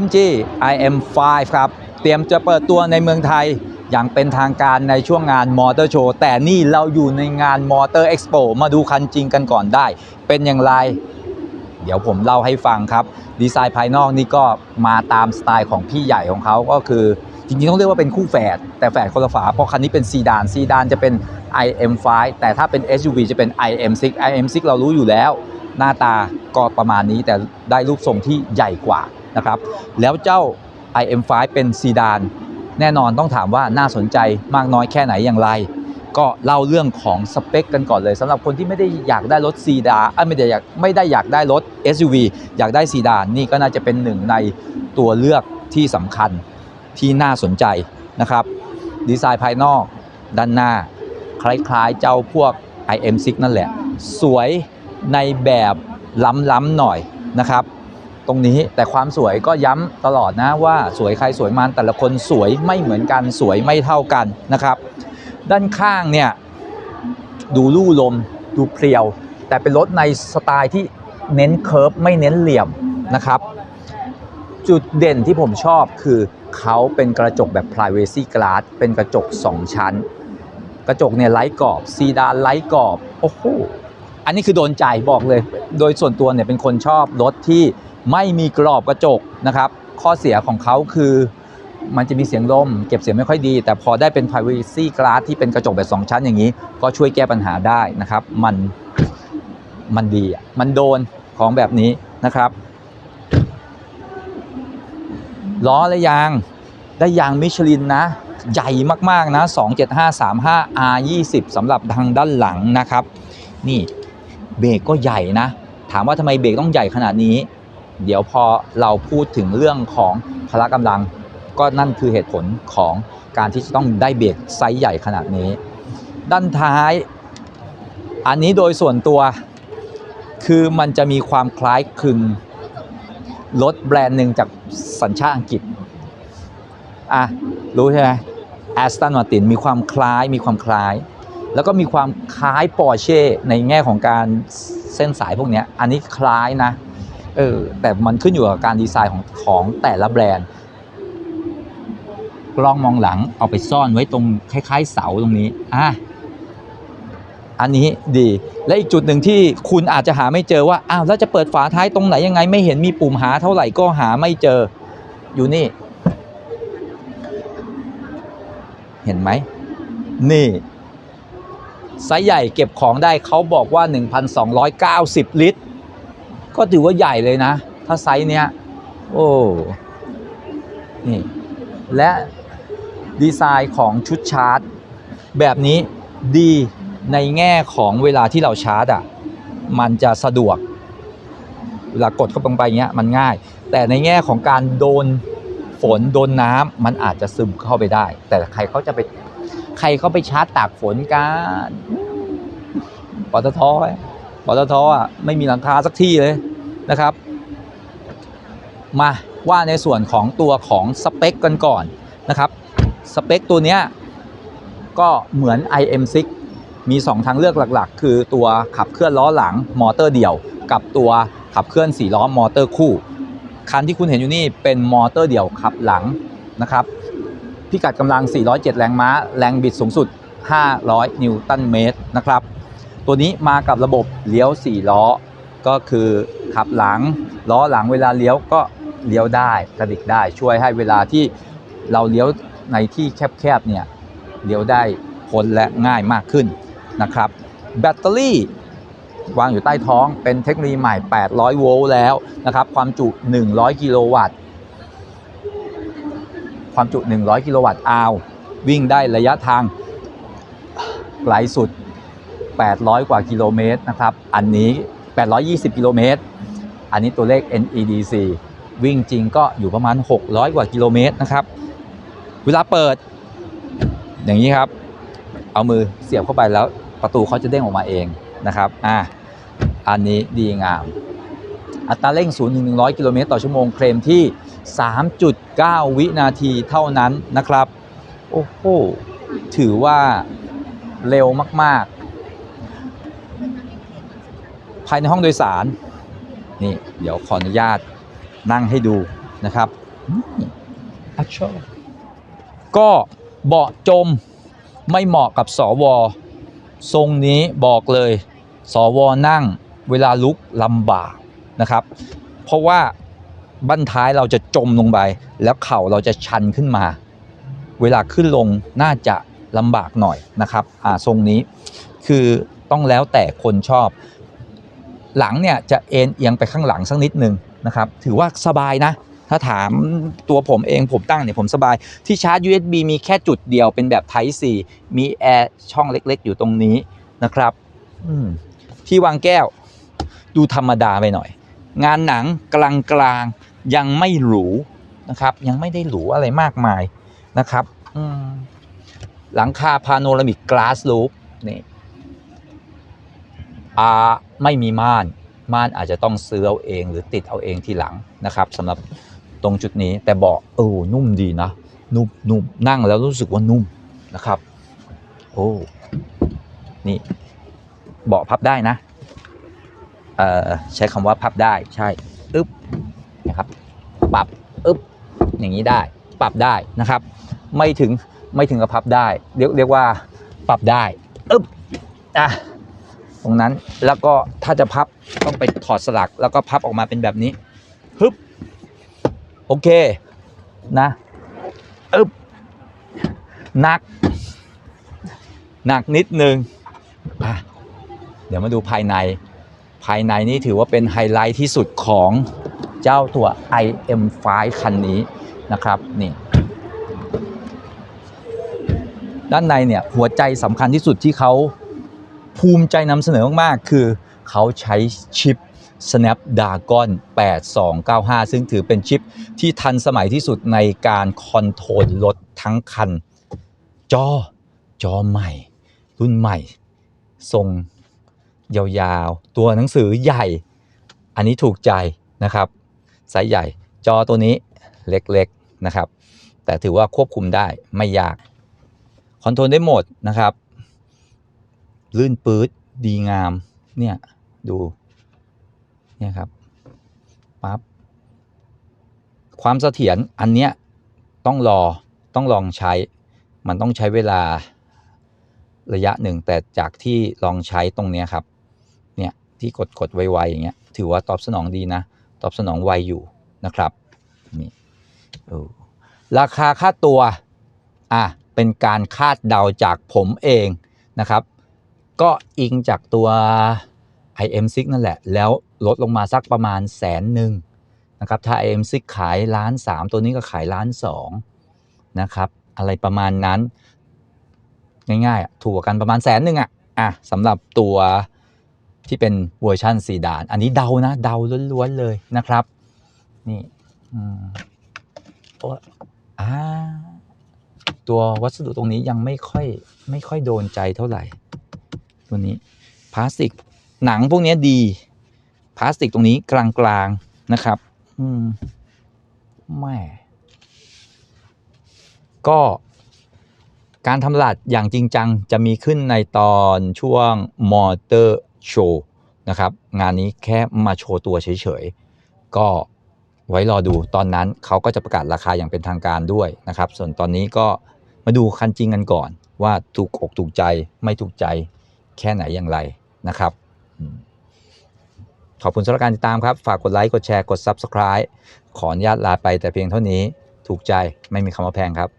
MG IM5 ครับ เตรียมจะเปิดตัวในเมืองไทย อย่างเป็นทางการในช่วงงานมอเตอร์โชว์แต่นี่เราอยู่ในงานมอเตอร์เอ็กซ์โปมาดูคันจริงกันก่อนได้ เป็นอย่างไร เดี๋ยวผมเล่าให้ฟังครับ ดีไซน์ภายนอกนี่ก็มาตามสไตล์ของพี่ใหญ่ของเขาก็คือจริงๆต้องเรียกว่าเป็นคู่แฝดแต่แฝดคนละฝาเพราะคันนี้เป็นซีดานซีดานจะเป็น IM5 แต่ถ้าเป็น SUV จะเป็น IM6 IM6 เรารู้อยู่แล้ว หน้าตาก็ประมาณนี้แต่ได้รูปทรงที่ใหญ่กว่า นะครับ แล้วเจ้า IM5 เป็นซีดาน แน่นอนต้องถามว่าน่าสนใจมากน้อยแค่ไหนอย่างไร ก็เล่าเรื่องของสเปคกันก่อนเลยสำหรับคนที่ไม่ได้อยากได้รถซีดานไม่ได้อยากไม่ได้อยากได้รถ SUV อยากได้ซีดานนี่ก็น่าจะเป็นหนึ่งในตัวเลือกที่สำคัญที่น่าสนใจนะครับดีไซน์ภายนอกด้านหน้า คล้ายๆเจ้าพวก IM6 นั่นแหละ สวยในแบบล้ำๆหน่อยนะครับ ตรงนี้แต่ความสวยก็ย้ำตลอดนะว่าสวยใครสวยมันแต่ละคนสวยไม่เหมือนกันสวยไม่เท่ากันนะครับ ด้านข้างเนี่ยดูลู่ลมดูเพรียว แต่เป็นรถในสไตล์ที่เน้นเคิร์ฟไม่เน้นเหลี่ยมนะครับ จุดเด่นที่ผมชอบคือเขาเป็นกระจกแบบ privacy glass เป็นกระจก 2 ชั้น กระจกเนี่ยไร้กรอบซีดานไร้กรอบโอ้โหอันนี้คือโดนใจบอกเลย โดยส่วนตัวเนี่ยเป็นคนชอบรถที่ ไม่มีกรอบกระจกนะครับ ข้อเสียของเขาคือมันจะมีเสียงลมเก็บเสียงไม่ค่อยดี แต่พอได้เป็น privacy glass ที่เป็นกระจกแบบ 2 ชั้นอย่างนี้ ก็ช่วยแก้ปัญหาได้นะครับ มันมันดีมันโดนของแบบนี้นะครับ ล้อและยางได้ยางมิชลินนะ ใหญ่มากๆนะ 27535 R20 สำหรับทางด้านหลังนะครับ นี่เบรกก็ใหญ่นะ ถามว่าทำไมเบรกต้องใหญ่ขนาดนี้ เดี๋ยวพอเราพูดถึงเรื่องของพละกำลัง ก็นั่นคือเหตุผลของการที่จะต้องได้เบรกไซส์ใหญ่ขนาดนี้ ด้านท้าย อันนี้โดยส่วนตัว คือมันจะมีความคล้ายคลึงรถแบรนด์หนึ่งจากสัญชาติอังกฤษอะรู้ใช่ไหมแอสตันมาตินมีความคล้ายมีความคล้าย แล้วก็มีความคล้ายปอร์เช่ในแง่ของการเส้นสายพวกนี้อันนี้คล้ายนะ เออแต่มันขึ้นอยู่กับการดีไซน์ของของแต่ละแบรนด์ กล้องมองหลังเอาไปซ่อนไว้ตรงคล้ายๆ เสาตรงนี้อะอันนี้ดีและอีกจุดหนึ่งที่คุณอาจจะหาไม่เจอว่าอ้าวแล้วจะเปิดฝาท้ายตรงไหนยังไง ไม่เห็นมีปุ่มหาเท่าไหร่ก็หาไม่เจออยู่นี่ เห็นไหม นี่ไซส์ใหญ่เก็บของได้เขาบอกว่า 1,290 ลิตร ก็ถือว่าใหญ่เลยนะ ถ้าไซส์เนี้ย โอ้ นี่ และดีไซน์ของชุดชาร์จ แบบนี้ดีในแง่ของเวลาที่เราชาร์จอะ มันจะสะดวก เวลากดเข้าไปเงี้ยมันง่าย แต่ในแง่ของการโดนฝนโดนน้ำมันอาจจะซึมเข้าไปได้ แต่ใครเขาจะไปใครเขาไปชาร์จตากฝนกันปตท ปตทอะไม่มีหลังคาสักที่เลยนะครับ มาว่าในส่วนของตัวของสเปคกันก่อนนะครับสเปคตัวเนี้ยก็เหมือน IM6 มี 2 ทางเลือกหลักๆ คือตัวขับเคลื่อนล้อหลังมอเตอร์เดี่ยว กับตัวขับเคลื่อน4ล้อมอเตอร์คู่ คันที่คุณเห็นอยู่นี่เป็นมอเตอร์เดี่ยวขับหลังนะครับพิกัดกำลัง 407 แรงม้า แรงบิดสูงสุด 500 นิวตันเมตรนะครับ ตัวนี้มากับระบบเลี้ยว 4 ล้อ ก็คือขับหลัง ล้อหลังเวลาเลี้ยวก็เลี้ยวได้กระดิกได้ ช่วยให้เวลาที่เราเลี้ยวในที่แคบๆเนี่ยเลี้ยวได้พ้นและง่ายมากขึ้นนะครับ แบตเตอรี่วางอยู่ใต้ท้องเป็นเทคโนโลยีใหม่ 800 โวลต์แล้วนะครับ ความจุ 100 กิโลวัตต์ ความจุ 100 กิโลวัตต์อาววิ่งได้ระยะทางไกลสุด 800 กว่ากิโลเมตรนะครับ อันนี้ 820 กิโลเมตร อันนี้ตัวเลข NEDC วิ่งจริงก็อยู่ประมาณ 600 กว่ากิโลเมตรนะครับ เวลาเปิด อย่างนี้ครับ เอามือเสียบเข้าไปแล้วประตูเขาจะเด้งออกมาเองนะครับ อ่า อันนี้ดีงาม อัตราเร่ง0ถึง100 กิโลเมตรต่อชั่วโมงเคลมที่ 3.9 วินาทีเท่านั้นนะครับ โอ้โห ถือว่าเร็วมาก ๆ ภายในห้องโดยสาร นี่เดี๋ยวขออนุญาตนั่งให้ดูนะครับอืมอัชชอบก็เบาะจมไม่เหมาะกับสว ทรงนี้บอกเลย สวนั่งเวลาลุกลำบากนะครับ เพราะว่าบั้นท้ายเราจะจมลงไป แล้วเข่าเราจะชันขึ้นมา เวลาขึ้นลงน่าจะลำบากหน่อยนะครับอ่าทรงนี้คือต้องแล้วแต่คนชอบ หลังเนี่ยจะเอ็นเอียงไปข้างหลังสักนิดนึงนะครับ ถือว่าสบายนะ ถ้าถามตัวผมเองผมตั้งเนี่ยผมสบาย ที่ชาร์จ USB มีแค่จุดเดียวเป็นแบบ Type C มีแอร์ช่องเล็กๆ อยู่ตรงนี้นะครับที่วางแก้ว ดูธรรมดาไปหน่อย งานหนังกลางๆยังไม่หรูนะครับ ยังไม่ได้หรูอะไรมากมายนะครับหลังคาพาโนรามิกก a s s ลู o นี่ อาไม่มีม่านม่านอาจจะต้องซื้อเอาเองหรือติดเอาเองทีหลังนะครับสำหรับตรงจุดนี้แต่เบาะเออนุ่มดีนะนุ่มนุ่มนั่งแล้วรู้สึกว่านุ่มนะครับ โอ้นี่เบาะพับได้นะเอ่อใช้คำว่าพับได้ใช่อึ๊บนะครับปรับอึ๊บอย่างนี้ได้ ปรับได้นะครับ ไม่ถึงไม่ถึงกับพับได้ เรียกเรียกว่าปรับได้อึ๊บอะ ตรงนั้นแล้วก็ถ้าจะพับต้องไปถอดสลัก แล้วก็พับออกมาเป็นแบบนี้ฮึบโอเคนะอึบหนัก หนักนิดนึงอะเดี๋ยวมาดูภายใน ภายในนี่ถือว่าเป็นไฮไลท์ที่สุดของเจ้าตัว IM5 คันนี้นะครับนี่ด้านในเนี่ยหัวใจสำคัญที่สุดที่เขา ภูมิใจนำเสนอมาก ๆ คือเขาใช้ชิป Snapdragon 8295 ซึ่งถือเป็นชิปที่ทันสมัยที่สุดในการคอนโทรลรถทั้งคัน จอ จอใหม่ รุ่นใหม่ ทรงยาวๆ ตัวหนังสือใหญ่ อันนี้ถูกใจนะครับไซส์ใหญ่ จอตัวนี้เล็กๆนะครับ แต่ถือว่าควบคุมได้ไม่ยาก คอนโทรลได้หมดนะครับ ลื่นปื๊ดดีงาม เนี่ย ดู เนี่ยครับปั๊บความเสถียรอันเนี้ยต้องรอต้องลองใช้ มันต้องใช้เวลาระยะหนึ่ง แต่จากที่ลองใช้ตรงเนี้ยครับ เนี่ยที่กดกดไวๆอย่างเงี้ย ถือว่าตอบสนองดีนะ ตอบสนองไวอยู่นะครับนี่เออราคาค่าตัว อะ เป็นการคาดเดาจากผมเองนะครับ ก็อิงจากตัว IM6 นั่นแหละ แล้วลดลงมาสักประมาณแสนหนึ่งนะครับ ถ้า IM6 ขายล้านสามตัวนี้ก็ขายล้านสองนะครับ อะไรประมาณนั้น ง่ายๆ ถูกกันประมาณแสนหนึ่งอะอะสำหรับตัวที่เป็นเวอร์ชันซีดาน อันนี้เดานะเดาล้วนๆเลยนะครับ นี่อืมโอ้อ่าตัววัสดุตรงนี้ยังไม่ค่อยไม่ค่อยโดนใจเท่าไหร่ ตัวนี้พลาสติก หนังพวกนี้ดีพลาสติกตรงนี้กลางๆนะครับ อืมแม่ก็การทำตลาดอย่างจริงจังจะมีขึ้นในตอนช่วงมอเตอร์โชว์นะครับ งานนี้แค่มาโชว์ตัวเฉยๆ ก็ไว้รอดูตอนนั้นเขาก็จะประกาศราคาอย่างเป็นทางการด้วยนะครับ ส่วนตอนนี้ก็มาดูคันจริงกันก่อนว่าถูกอกถูกใจไม่ถูกใจ แค่ไหนอย่างไรนะครับ ขอบคุณสำหรับการติดตามครับ ฝากกดไลค์ กดแชร์ กด Subscribe ขออนุญาตลาไปแต่เพียงเท่านี้ ถูกใจไม่มีคำว่าแพงครับ